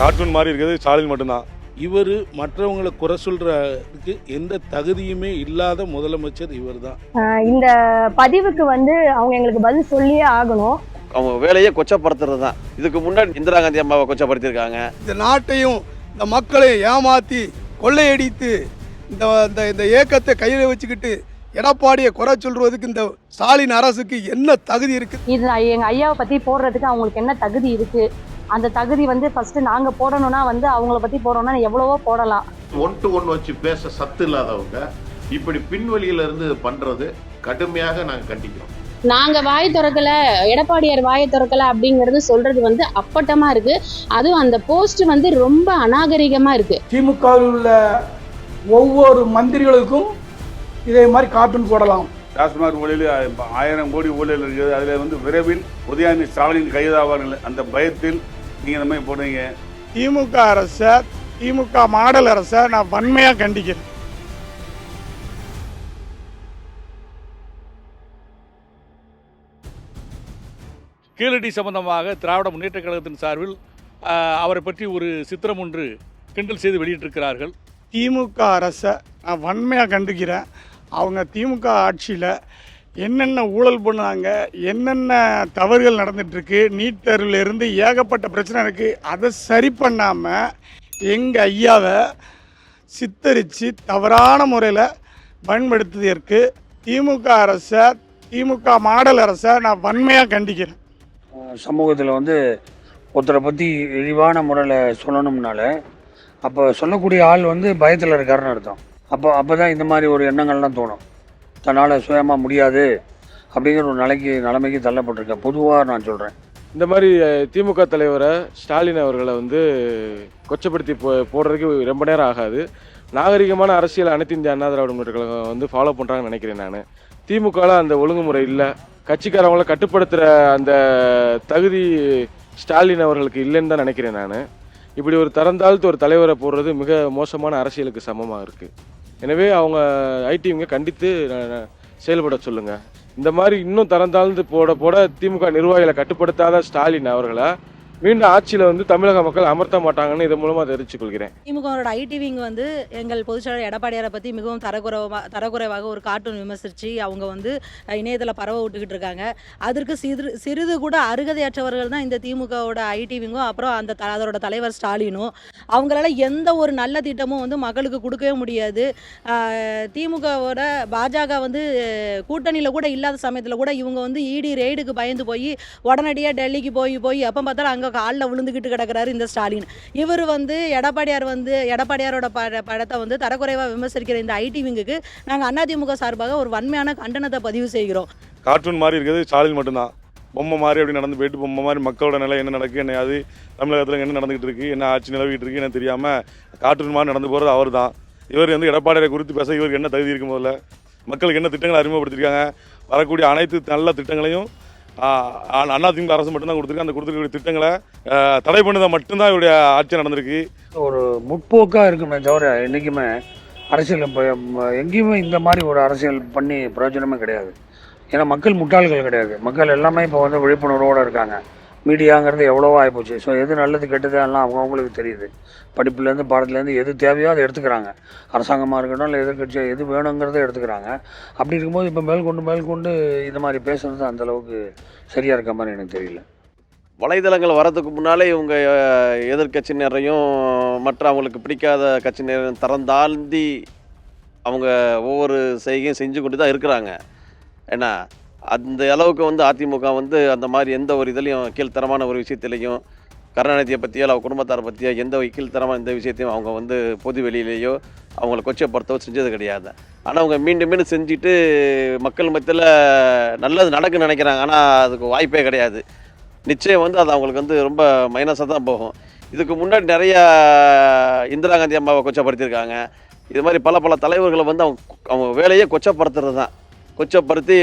Cartoon மாதிரி இருக்கிறது ஸ்டாலின் மட்டும்தான். இவர் மற்றவங்களை குறை சொல்றதுக்கு எந்த தகுதியுமே இல்லாத முதலமைச்சர் இவர் தான் இந்த பதிவுக்கு வந்து அவங்க எங்களுக்கு பதில் சொல்லியே ஆகணும். அவங்க வேலையே கொச்சப்படுத்துறது தான் இதுக்கு முன்னாடி இந்திரா காந்தி அம்மாவை கொச்சப்படுத்தியிருக்காங்க. இந்த நாட்டையும் இந்த மக்களையும் ஏமாத்தி கொள்ளையடித்து இந்த இந்த இந்த இயக்கத்தை கையில் வச்சுக்கிட்டு எடப்பாடியை குறை சொல்றதுக்கு இந்த ஸ்டாலின் அரசுக்கு என்ன தகுதி இருக்கு? இது எங்க ஐயாவை பத்தி போடுறதுக்கு அவங்களுக்கு என்ன தகுதி இருக்கு? அந்த தகுதி வந்து ஃபர்ஸ்ட் நாங்க போடணும்னா வந்து அவங்கள பத்தி போடணும்னா எவ்வளவோ போடலாம். ஒன் டு ஒன் வச்சு பேச சத்து இல்லாதவங்க இப்படி பின்வழியில இருந்து பண்றது கடுமையாக நாங்கள் கண்டிக்கிறோம். நாங்க வாய் திறக்கல எடப்பாடியார் வாயை திறக்கல அப்படிங்கிறது சொல்றது வந்து அப்பட்டமா இருக்கு. அதுவும் அந்த போஸ்ட் வந்து ரொம்ப அநாகரிகமா இருக்கு. திமுகவில் உள்ள ஒவ்வொரு மந்திரிகளுக்கும் இதே மாதிரி கார்ட்டூன் போடலாம். டாஸ்மாக் ஊழலில் ஆயிரம் கோடி ஊழல் இருக்குது. அதில் வந்து விரைவில் உதயாநிதி ஸ்டாலின் கைதாவார்கள் அந்த பயத்தில் நீங்கள் இந்த மாதிரி போடுறீங்க திமுக அரசை திமுக மாடல் அரசை நான் வன்மையாக கண்டிக்கிறேன். கீழடி சம்பந்தமாக திராவிட முன்னேற்றக் கழகத்தின் சார்பில் அவரை பற்றி ஒரு சித்திரம் ஒன்று கிண்டல் செய்து வெளியிட்டிருக்கிறார்கள். திமுக அரசை நான் வன்மையாக கண்டிக்கிறேன். அவங்க திமுக ஆட்சியில் என்னென்ன ஊழல் பண்ணாங்க என்னென்ன தவறுகள் நடந்துட்டுருக்கு நீட் தேர்விலேருந்து ஏகப்பட்ட பிரச்சனை இருக்குது அதை சரி பண்ணாமல் எங்கள் ஐயாவை சித்தரித்து தவறான முறையில் பயன்படுத்தியதற்கு திமுக அரசை திமுக மாடல் அரசை நான் வன்மையாக கண்டிக்கிறேன். சமூகத்தில் வந்து ஒருத்தரை பற்றி இழிவான முறையில் சொல்லணும்னால அப்போ சொல்லக்கூடிய ஆள் வந்து பயத்தில் இருக்காருன்னு அர்த்தம். அப்போ அப்போ தான் இந்த மாதிரி ஒரு எண்ணங்கள்லாம் தோணும். தன்னால் சுயமாக முடியாது அப்படிங்கிற ஒரு நிலைக்கு நிலைமைக்கு தள்ளப்பட்டிருக்கேன் பொதுவாக நான் சொல்கிறேன் இந்த மாதிரி திமுக தலைவரை ஸ்டாலின் அவர்களை வந்து கொச்சப்படுத்தி போ போடுறதுக்கு ரொம்ப நேரம் ஆகாது. நாகரிகமான அரசியல் அனைத்து இந்திய அண்ணா திராவிட முன்னேற்ற கழகம் வந்து ஃபாலோ பண்ணுறாங்கன்னு நினைக்கிறேன் நான். திமுகவில் அந்த ஒழுங்குமுறை இல்லை. கட்சிக்காரவங்களை கட்டுப்படுத்துகிற அந்த தகுதி ஸ்டாலின் அவர்களுக்கு இல்லைன்னு தான் நினைக்கிறேன் நான். இப்படி ஒரு தரந்தாழ்த்து ஒரு தலைவரை போடுறது மிக மோசமான அரசியலுக்கு சமமாக இருக்குது எனவே அவங்க ஐடிவிங்க கண்டித்து செயல்பட சொல்லுங்கள் இந்த மாதிரி இன்னும் தரந்தாழ்ந்து போட போட திமுக நிர்வாகிகளை கட்டுப்படுத்தாத ஸ்டாலின் அவர்களை மீண்டும் ஆட்சியில் வந்து தமிழக மக்கள் அமர்த்த மாட்டாங்கன்னு இதன் மூலமாக தெரிவித்துக் கொள்கிறேன். திமுகவோட ஐடி விங் வந்து எங்கள் பொதுச்செயலாளர் எடப்பாடியாரை பற்றி மிகவும் தரக்குறைவாக தரக்குறைவாக ஒரு கார்ட்டூன் விமர்சித்து அவங்க வந்து இணையத்தில் பரவ விட்டுக்கிட்டு இருக்காங்க. அதற்கு சிறு சிறிது கூட அருகதையற்றவர்கள் தான் இந்த திமுகவோட ஐடி விங்கும் அப்புறம் அந்த த- அதோட தலைவர் ஸ்டாலினும். அவங்களால எந்த ஒரு நல்ல திட்டமும் வந்து மக்களுக்கு கொடுக்கவே முடியாது. திமுகவோட பாஜக வந்து கூட்டணியில் கூட இல்லாத சமயத்தில் கூட இவங்க வந்து இடி ரெய்டுக்கு பயந்து போய் உடனடியாக டெல்லிக்கு போய் போய் எப்போ பார்த்தாலும் அங்கே காலில் விழுந்துக்கிட்டு கிடக்கிறாரு இந்த ஸ்டாலின். இவர் வந்து எடப்பாடியார் வந்து எடப்பாடியாரோட பட படத்தை வந்து தரக்குறைவாக விமர்சிக்கிற இந்த ஐடி விங்குக்கு நாங்கள் அதிமுக சார்பாக ஒரு வன்மையான கண்டனத்தை பதிவு செய்கிறோம். கார்ட்டூன் மாதிரி இருக்கிறது ஸ்டாலின் மட்டும்தான். பொம்மை மாதிரி அப்படி நடந்து போயிட்டு பொம்மை மாதிரி மக்களோட நிலை என்ன நடக்குது என்ன அது தமிழகத்தில் என்ன நடந்துகிட்டு இருக்கு என்ன ஆட்சி நிலவிட்டு இருக்கு என்ன தெரியாமல் கார்ட்டூன் மாதிரி நடந்து போகிறது அவர் தான் இவர் வந்து எடப்பாடியை குறித்து பேச இவருக்கு என்ன தகுதி இருக்கும் முதல்ல? மக்களுக்கு என்ன திட்டங்களை அறிமுகப்படுத்திருக்காங்க வரக்கூடிய அனைத்து நல்ல திட்டங்களையும் அதிமுக அரசு மட்டும்தான் கொடுத்துருக்கு. அந்த கொடுத்துருக்க திட்டங்களை தடை பண்ணதை மட்டும்தான் இவருடைய ஆட்சி நடந்திருக்கு. ஒரு முற்போக்காக இருக்குமே தவிர என்றைக்குமே அரசியல் இப்போ எங்கேயுமே இந்த மாதிரி ஒரு அரசியல் பண்ணி பிரயோஜனமே கிடையாது. ஏன்னா மக்கள் முட்டாள்கள் கிடையாது. மக்கள் எல்லாமே இப்போ வந்து விழிப்புணர்வோடு இருக்காங்க. மீடியாங்கிறது எவ்வளோ ஆகிப்போச்சு ஸோ எது நல்லது கெட்டது அவங்க அவங்களுக்கு தெரியுது. படிப்புலேருந்து பாடத்துலேருந்து எது தேவையோ அதை எடுத்துக்கிறாங்க. அரசாங்கமாக இருக்கட்டும் இல்லை எதிர்கட்சி எது வேணுங்கிறத எடுத்துக்கிறாங்க. அப்படி இருக்கும்போது இப்போ மேற்கொண்டு மேற்கொண்டு இந்த மாதிரி பேசுகிறது அந்தளவுக்கு சரியாக இருக்க மாதிரி எனக்கு தெரியல. வலைதளங்கள் வரதுக்கு முன்னாலே இவங்க எதிர்கட்சியினரையும் எதிர்க்கட்சியினரையும் மற்ற அவங்களுக்கு பிடிக்காத கட்சியினரையும் திறந்தாழ்ந்தி அவங்க ஒவ்வொரு செய்கையும் செஞ்சு கொண்டு தான் இருக்கிறாங்க. ஏன்னா அந்த அளவுக்கு வந்து அதிமுக வந்து அந்த மாதிரி எந்த ஒரு இதுலேயும் கீழ்த்தரமான ஒரு விஷயத்துலையும் கருணாநிதியை பற்றியோ இல்லை குடும்பத்தாரை பற்றியோ எந்த ஒரு கீழ்த்தரமான எந்த விஷயத்தையும் அவங்க வந்து பொது வெளியிலேயோ அவங்களை கொச்சப்படுத்தவோ செஞ்சது கிடையாது. ஆனால் அவங்க மீண்டும் மீண்டும் செஞ்சுட்டு மக்கள் மத்தியில் நல்லது நடக்குன்னு நினைக்கிறாங்க. ஆனால் அதுக்கு வாய்ப்பே கிடையாது. நிச்சயம் வந்து அது அவங்களுக்கு வந்து ரொம்ப மைனஸாக தான் போகும். இதுக்கு முன்னாடி நிறையா இந்திரா காந்தி அம்மாவை கொச்சப்படுத்தியிருக்காங்க. இது மாதிரி பல பல தலைவர்களை வந்து அவங்க அவங்க வேலையே கொச்சப்படுத்துறது தான். கொச்சப்படுத்தி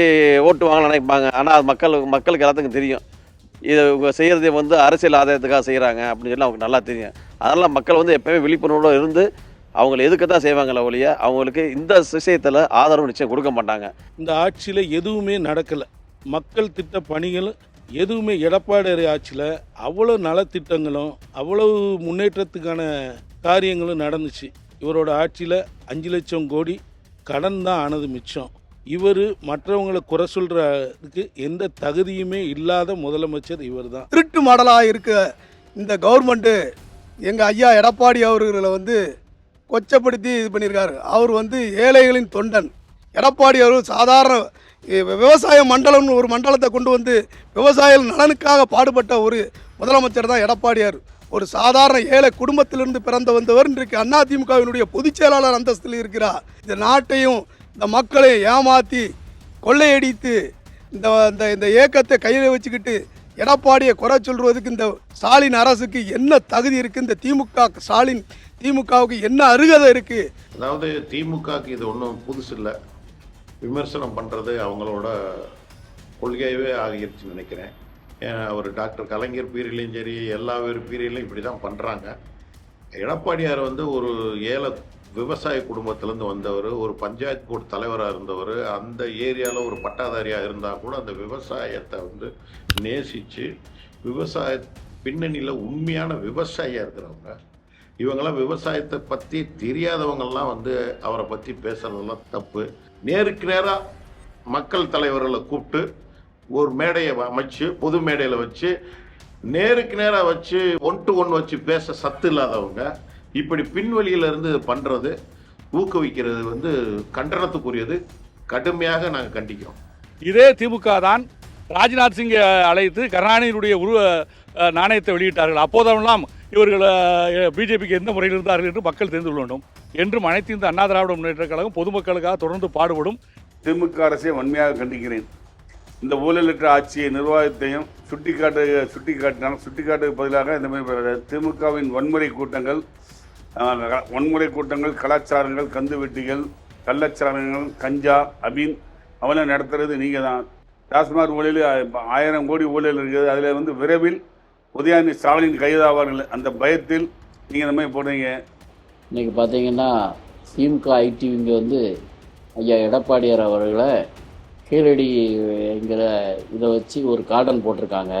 ஓட்டு வாங்கலாம் நினைப்பாங்க. ஆனால் அது மக்கள் மக்களுக்கு எல்லாத்துக்கும் தெரியும். இதை இவங்க செய்கிறதே வந்து அரசியல் ஆதாயத்துக்காக செய்கிறாங்க அப்படின்னு சொல்லி அவங்களுக்கு நல்லா தெரியும். அதனால் மக்கள் வந்து எப்போயுமே விழிப்புணர்வோடு இருந்து அவங்கள எதுக்கு தான் செய்வாங்களே ஒழிய அவங்களுக்கு இந்த விஷயத்தில் ஆதரவு நிச்சயம் கொடுக்க மாட்டாங்க. இந்த ஆட்சியில் எதுவுமே நடக்கலை. மக்கள் திட்ட பணிகள் எதுவுமே எடப்பாடி ஆட்சியில் அவ்வளோ நலத்திட்டங்களும் அவ்வளவு முன்னேற்றத்துக்கான காரியங்களும் நடந்துச்சு. இவரோட ஆட்சியில் அஞ்சு லட்சம் கோடி கடன் தான் ஆனது மிச்சம். இவர் மற்றவங்களை குறை சொல்றதுக்கு எந்த தகுதியுமே இல்லாத முதலமைச்சர் இவர் தான் திருட்டு மாடலாக இருக்க இந்த கவர்மெண்ட்டு எங்கள் ஐயா எடப்பாடி அவர்களை வந்து கொச்சப்படுத்தி இது பண்ணியிருக்காரு. அவர் வந்து ஏழைகளின் தொண்டன். எடப்பாடி அவர் சாதாரண விவசாய மண்டலம்னு ஒரு மண்டலத்தை கொண்டு வந்து விவசாய நலனுக்காக பாடுபட்ட ஒரு முதலமைச்சர் தான் எடப்பாடியார். ஒரு சாதாரண ஏழை குடும்பத்திலிருந்து பிறந்த வந்தவர். இன்றைக்கு அதிமுகவினுடைய பொதுச் செயலாளர் அந்தஸ்தில் இருக்கிறார். இந்த நாட்டையும் இந்த மக்களை ஏமாற்றி கொள்ளையடித்து இந்த இந்த இந்த இயக்கத்தை கையில் வச்சுக்கிட்டு எடப்பாடியை குறை சொல்வதுக்கு இந்த ஸ்டாலின் அரசுக்கு என்ன தகுதி இருக்குது இந்த திமுக ஸ்டாலின் திமுகவுக்கு என்ன அருகதை இருக்குது அதாவது திமுகக்கு இது ஒன்றும் புதுசு இல்லை. விமர்சனம் பண்ணுறது அவங்களோட கொள்கையாகவே ஆகிருச்சுன்னு நினைக்கிறேன். ஏன் அவர் டாக்டர் கலைஞர் பீரியட்லையும் சரி எல்லா பேர் பீரியட்லையும் இப்படி தான் பண்ணுறாங்க எடப்பாடியார் வந்து ஒரு ஏழை விவசாய குடும்பத்திலேருந்து வந்தவர் ஒரு பஞ்சாயத்து போர்டு தலைவராக இருந்தவர் அந்த ஏரியாவில் ஒரு பட்டாதாரியாக இருந்தால் கூட அந்த விவசாயத்தை வந்து நேசித்து விவசாய பின்னணியில் உண்மையான விவசாயியாக இருக்கிறவங்க இவங்கெல்லாம் விவசாயத்தை பற்றி தெரியாதவங்கள்லாம் வந்து அவரை பற்றி பேசுறதெல்லாம் தப்பு. நேருக்கு நேராக மக்கள் தலைவர்களை கூப்பிட்டு ஒரு மேடையை அமைச்சு பொது மேடையில் வச்சு நேருக்கு நேராக வச்சு ஒன் டு ஒன் வச்சு பேச சத்து இல்லாதவங்க இப்படி பின்வழியில இருந்து பண்ணுறது ஊக்குவிக்கிறது வந்து கண்டனத்துக்குரியது. கடுமையாக நாங்கள் கண்டிக்கிறோம். இதே திமுக தான் ராஜ்நாத் சிங்கை அழைத்து கருணாநிதியுடைய உருவ நாணயத்தை வெளியிட்டார்கள். அப்போதெல்லாம் இவர்கள் பிஜேபிக்கு எந்த முறையில் இருந்தார்கள் என்று மக்கள் தெரிந்து கொள்ள வேண்டும். என்றும் அனைத்து இந்த அண்ணா திராவிட முன்னேற்ற கழகம் பொதுமக்களுக்காக தொடர்ந்து பாடுபடும். திமுக அரசை வன்மையாக கண்டிக்கிறேன். இந்த ஊழலற்ற ஆட்சியை நிர்வாகத்தையும் சுட்டிக்காட்டு சுட்டி காட்டினாலும் சுட்டிக்காட்டுக்கு பதிலாக இந்த மாதிரி திமுகவின் வன்முறை கூட்டங்கள் வன்முறை கூட்டங்கள் கலாச்சாரங்கள் கந்து வெட்டிகள் கள்ளச்சாரங்கள் கஞ்சா அபின் அவனை நடத்துறது நீங்கள் தான் டாஸ்மாக் ஊழல் ஆயிரம் கோடி ஊழல் இருக்குது. அதில் வந்து விரைவில் உதயாநிதி ஸ்டாலின் கைதாவார்கள். அந்த பயத்தில் நீங்கள் இந்த மாதிரி போடுறீங்க. இன்றைக்கி பார்த்தீங்கன்னா திமுக ஐடிவிங்க வந்து ஐயா எடப்பாடியார் அவர்களை கீழடிங்கிற இதை வச்சு ஒரு கார்டன் போட்டிருக்காங்க.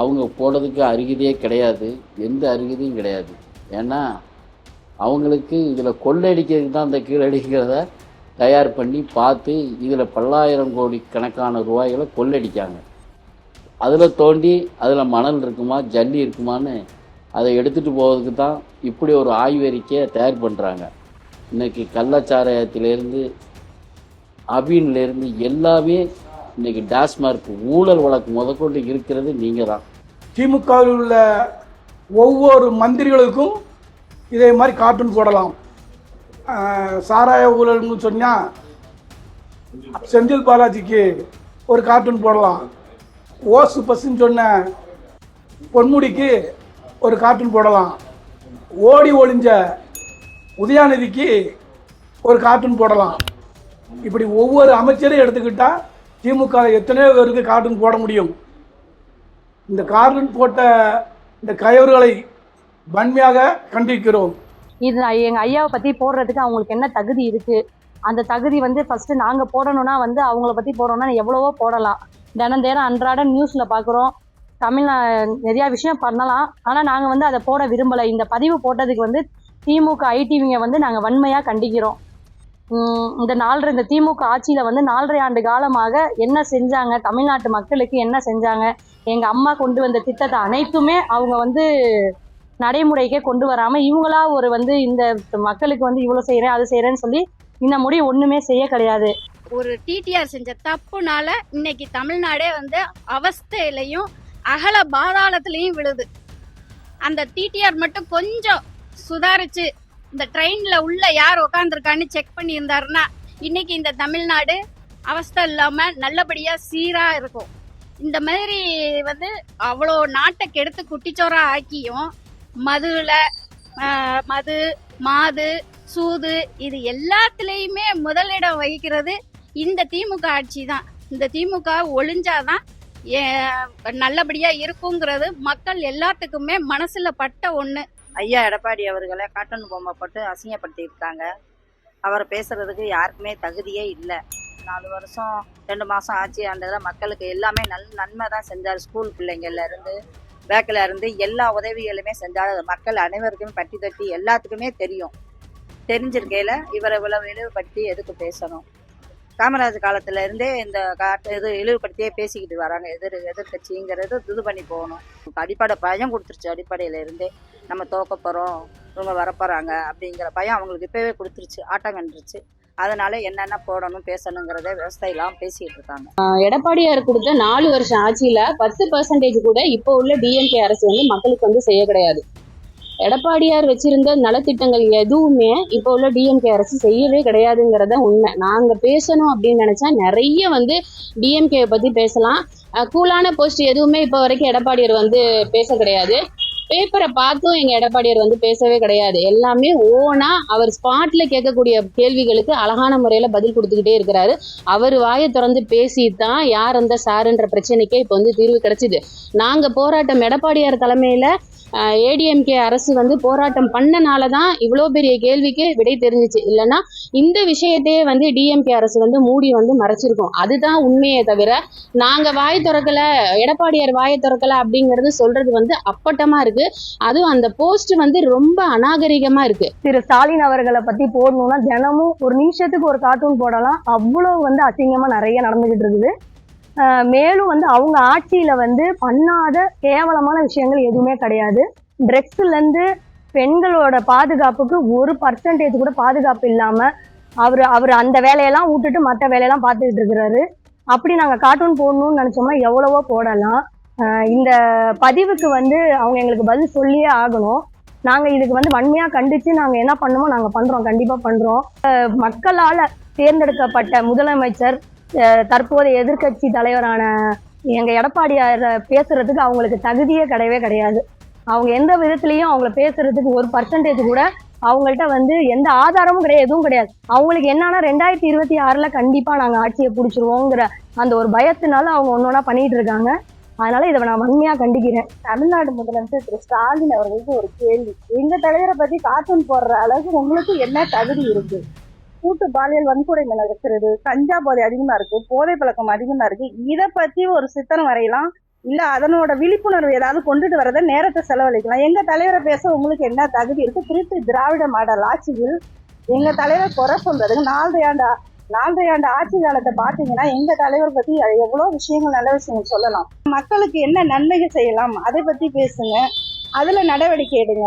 அவங்க போடுறதுக்கு அருகதையே கிடையாது. எந்த அருகதையும் கிடையாது. ஏன்னா அவங்களுக்கு இதில் கொள்ளையடிக்கிறதுக்கு தான் அந்த கீழடிங்கிறத தயார் பண்ணி பார்த்து இதில் பல்லாயிரம் கோடி கணக்கான ரூபாய்களை கொள்ளடிக்காங்க. அதில் தோண்டி அதில் மணல் இருக்குமா ஜல்லி இருக்குமான்னு அதை எடுத்துகிட்டு போவதுக்கு தான் இப்படி ஒரு ஆய்வறிக்கையை தயார் பண்ணுறாங்க இன்னைக்கு கள்ளச்சாராயத்திலேருந்து அபீன்லேருந்து எல்லாமே இன்றைக்கி டாஸ்மார்க் ஊழல் வழக்கு முதற்கொண்டு இருக்கிறது நீங்கள் தான் திமுகவில் உள்ள ஒவ்வொரு மந்திரிகளுக்கும் இதே மாதிரி கார்ட்டூன் போடலாம். சாராய ஊழல்னு சொன்னால் செந்தில் பாலாஜிக்கு ஒரு கார்ட்டூன் போடலாம். ஓசு பஸ்ன்னு சொன்ன பொன்முடிக்கு ஒரு கார்ட்டூன் போடலாம். ஓடி ஒளிஞ்ச உதயாநிதிக்கு ஒரு கார்ட்டூன் போடலாம். இப்படி ஒவ்வொரு அமைச்சரையும் எடுத்துக்கிட்டால் திமுக எத்தனையோ பேருக்கு கார்ட்டூன் போட முடியும். இந்த கார்ட்டூன் போட்ட இந்த கயவர்களை வன்மையாக கண்டிக்கிறோம் இது எங்கள் ஐயாவை பற்றி போடுறதுக்கு அவங்களுக்கு என்ன தகுதி இருக்குது அந்த தகுதி வந்து ஃபஸ்ட்டு நாங்கள் போடணும்னா வந்து அவங்கள பற்றி போடணும்னா எவ்வளவோ போடலாம். தினம் தினம் அன்றாட நியூஸில் பார்க்குறோம் தமிழ்நா நிறையா விஷயம் பண்ணலாம். ஆனால் நாங்கள் வந்து அதை போட விரும்பலை. இந்த பதிவு போட்டதுக்கு வந்து திமுக ஐடிவிங்க வந்து நாங்கள் வன்மையாக கண்டிக்கிறோம். இந்த நாலரை இந்த திமுக ஆட்சியில் வந்து நாலரை ஆண்டு காலமாக என்ன செஞ்சாங்க? தமிழ்நாட்டு மக்களுக்கு என்ன செஞ்சாங்க? எங்கள் அம்மா கொண்டு வந்த திட்டத்தை அனைத்துமே அவங்க வந்து நடைமுறைக்கே கொண்டு வராமல் இவங்களா ஒரு வந்து இந்த மக்களுக்கு வந்து இவ்வளோ செய்கிறேன் அது செய்கிறேன்னு சொல்லி இந்த முடி ஒன்றுமே செய்ய கிடையாது. ஒரு டிடிஆர் செஞ்ச தப்புனால இன்னைக்கு தமிழ்நாடே வந்து அவஸ்தையிலையும் அகல பாதாளத்திலையும் விழுது. அந்த டிடிஆர் மட்டும் கொஞ்சம் சுதாரிச்சு இந்த ட்ரெயின்ல உள்ள யார் உக்காந்துருக்கான்னு செக் பண்ணியிருந்தாருன்னா இன்னைக்கு இந்த தமிழ்நாடு அவஸ்தை இல்லாம நல்லபடியா சீரா இருக்கும். இந்த மாதிரி வந்து அவ்வளோ நாட்டை கெடுத்து குட்டிச்சோரா ஆக்கியும் மதுல மது மாது சூது இது எல்லாத்துலேயுமே முதலிடம் வகிக்கிறது இந்த திமுக ஆட்சி தான். இந்த திமுக ஒளிஞ்சாதான் ஏ- நல்லபடியா இருக்குங்கிறது மக்கள் எல்லாத்துக்குமே மனசுல பட்ட ஒண்ணு. ஐயா எடப்பாடி அவர்களை காட்டன் பொம்மை போட்டு அசிங்கப்படுத்தியிருக்காங்க. அவர் பேசுறதுக்கு யாருக்குமே தகுதியே இல்லை. நாலு வருஷம் ரெண்டு மாதம் ஆட்சி ஆண்டதில் மக்களுக்கு எல்லாமே நல் நன்மை தான் செஞ்சார் ஸ்கூல் பிள்ளைங்கள்ல இருந்து. பேக்கில் இருந்து எல்லா உதவிகளுமே செஞ்சார். மக்கள் அனைவருக்குமே பட்டி தட்டி எல்லாத்துக்குமே தெரியும். தெரிஞ்சிருக்கையில் இவரை இவ்வளவு இழிவுபடுத்தி எதுக்கு பேசணும்? காமராஜ் காலத்துல இருந்தே இந்த காட்டு இது இழிவுபடுத்தியே பேசிக்கிட்டு வராங்க. எதிர் எதிர்கட்சிங்கிறது இது பண்ணி போகணும். அடிப்படை பயம் கொடுத்துருச்சு அடிப்படையில இருந்தே. நம்ம தோக்க போகிறோம் இவங்க வரப்போகிறாங்க அப்படிங்கிற பயம் அவங்களுக்கு இப்போவே கொடுத்துருச்சு ஆட்டம் கண்டுருச்சு அதனால என்னென்ன போடணும் பேசணுங்கிறத விவசாயிலாம் பேசிக்கிட்டு இருக்காங்க. எடப்பாடியார் கொடுத்த நாலு வருஷம் ஆட்சியில பத்து பர்சன்டேஜ் கூட இப்போ உள்ள டிஎம்கே அரசு வந்து மக்களுக்கு வந்து செய்ய கிடையாது. எடப்பாடியார் வச்சிருந்த நலத்திட்டங்கள் எதுவுமே இப்போ உள்ள டிஎம்கே அரசு செய்யவே கிடையாதுங்கிறத உண்மை. நாங்கள் பேசணும் அப்படின்னு நினச்சா நிறைய வந்து டிஎம்கே பற்றி பேசலாம். கூலான போஸ்ட் எதுவுமே இப்போ வரைக்கும் எடப்பாடியார் வந்து பேச கிடையாது. பேப்பரை பார்த்தும் எங்கள் எடப்பாடியார் வந்து பேசவே கிடையாது. எல்லாமே ஓனா அவர் ஸ்பாட்ல கேட்கக்கூடிய கேள்விகளுக்கு அழகான முறையில் பதில் கொடுத்துக்கிட்டே இருக்கிறாரு. அவர் வாயை திறந்து பேசி தான் யார் அந்த சாருன்ற பிரச்சனைக்கே இப்போ வந்து தீர்வு கிடைச்சிது. நாங்கள் போராட்டம் எடப்பாடியார் தலைமையில் ஏடிஎம்கே அரசு வந்து போராட்டம் பண்ணனால தான் இவ்வளோ பெரிய கேள்விக்கு விடை தெரிஞ்சிச்சு. இல்லைன்னா இந்த விஷயத்தையே வந்து டிஎம்கே அரசு வந்து மூடி வந்து மறைச்சிருக்கோம். அதுதான் உண்மையே தவிர நாங்கள் வாய் திறக்கல எடப்பாடியார் வாயை திறக்கல அப்படிங்கிறது சொல்றது வந்து அப்பட்டமா இருக்கு. அதுவும் அந்த போஸ்ட் வந்து ரொம்ப அநாகரிகமா இருக்கு. திரு ஸ்டாலின் அவர்களை பத்தி போடணும்னா தினமும் ஒரு நிமிஷத்துக்கு ஒரு கார்ட்டூன் போடலாம். அவ்வளோ வந்து அசிங்கமா நிறைய நடந்துகிட்டு இருக்குது. மேலும் வந்து அவங்க ஆட்சியில வந்து பண்ணாத கேவலமான விஷயங்கள் எதுவுமே கிடையாது. ட்ரெஸ்ஸுலேருந்து இருந்து பெண்களோட பாதுகாப்புக்கு ஒரு பர்சன்டேஜ் கூட பாதுகாப்பு இல்லாம அவர் அவர் அந்த வேலையெல்லாம் விட்டுட்டு மற்ற வேலையெல்லாம் பார்த்துக்கிட்டு இருக்கிறாரு. அப்படி நாங்கள் கார்ட்டூன் போடணும்னு நினச்சோம்னா எவ்வளவோ போடலாம். இந்த பதிவுக்கு வந்து அவங்க எங்களுக்கு பதில் சொல்லியே ஆகணும். நாங்கள் இதுக்கு வந்து வன்மையாக கண்டித்து நாங்கள் என்ன பண்ணுமோ நாங்கள் பண்ணுறோம் கண்டிப்பாக பண்ணுறோம் மக்களால் தேர்ந்தெடுக்கப்பட்ட முதலமைச்சர் தற்போதைய எதிர்க்கட்சி தலைவரான எங்கள் எடப்பாடியார் பேசுறதுக்கு அவங்களுக்கு தகுதியே கிடையவே கிடையாது. அவங்க எந்த விதத்துலேயும் அவங்கள பேசுறதுக்கு ஒரு பர்சன்டேஜ் கூட அவங்கள்ட்ட வந்து எந்த ஆதாரமும் கிடையாது எதுவும் கிடையாது. அவங்களுக்கு என்னன்னா ரெண்டாயிரத்தி இருபத்தி ஆறில் கண்டிப்பாக நாங்கள் ஆட்சியை பிடிச்சிருவோங்கிற அந்த ஒரு பயத்தினால அவங்க ஒன்று ஒன்றா பண்ணிட்டு இருக்காங்க. அதனால இதை நான் வன்மையாக கண்டிக்கிறேன். தமிழ்நாடு முதலமைச்சர் திரு ஸ்டாலின் அவர்களுக்கு ஒரு கேள்வி. எங்க தலைவரை பத்தி கார்ட்டூன் போடுற அளவுக்கு உங்களுக்கு என்ன தகுதி இருக்கு? கூட்டு பாலியல் வன்கொடை நடக்கிறது கஞ்சா போதை அதிகமா இருக்கு போதை பழக்கம் அதிகமா இருக்கு. இதை பத்தி ஒரு சித்திரம் வரையலாம். இல்ல அதனோட விழிப்புணர்வு ஏதாவது கொண்டுட்டு வரத நேரத்தை செலவழிக்கலாம். எங்க தலைவரை பேச உங்களுக்கு என்ன தகுதி இருக்கு? திருப்பி திராவிட மாடல் ஆட்சியில் எங்க தலைவர் குறை சொல்றதுக்கு நாலரை ஆண்டு நாலரை ஆண்டு ஆட்சி காலத்தை பாத்தீங்கன்னா எங்க தலைவர் பத்தி எவ்வளவு விஷயங்கள் நல்ல விஷயங்கள் சொல்லலாம். மக்களுக்கு என்ன நன்மைகள் செய்யலாம்? அதை பத்தி பேசுங்க. அதுல நடவடிக்கை எடுங்க.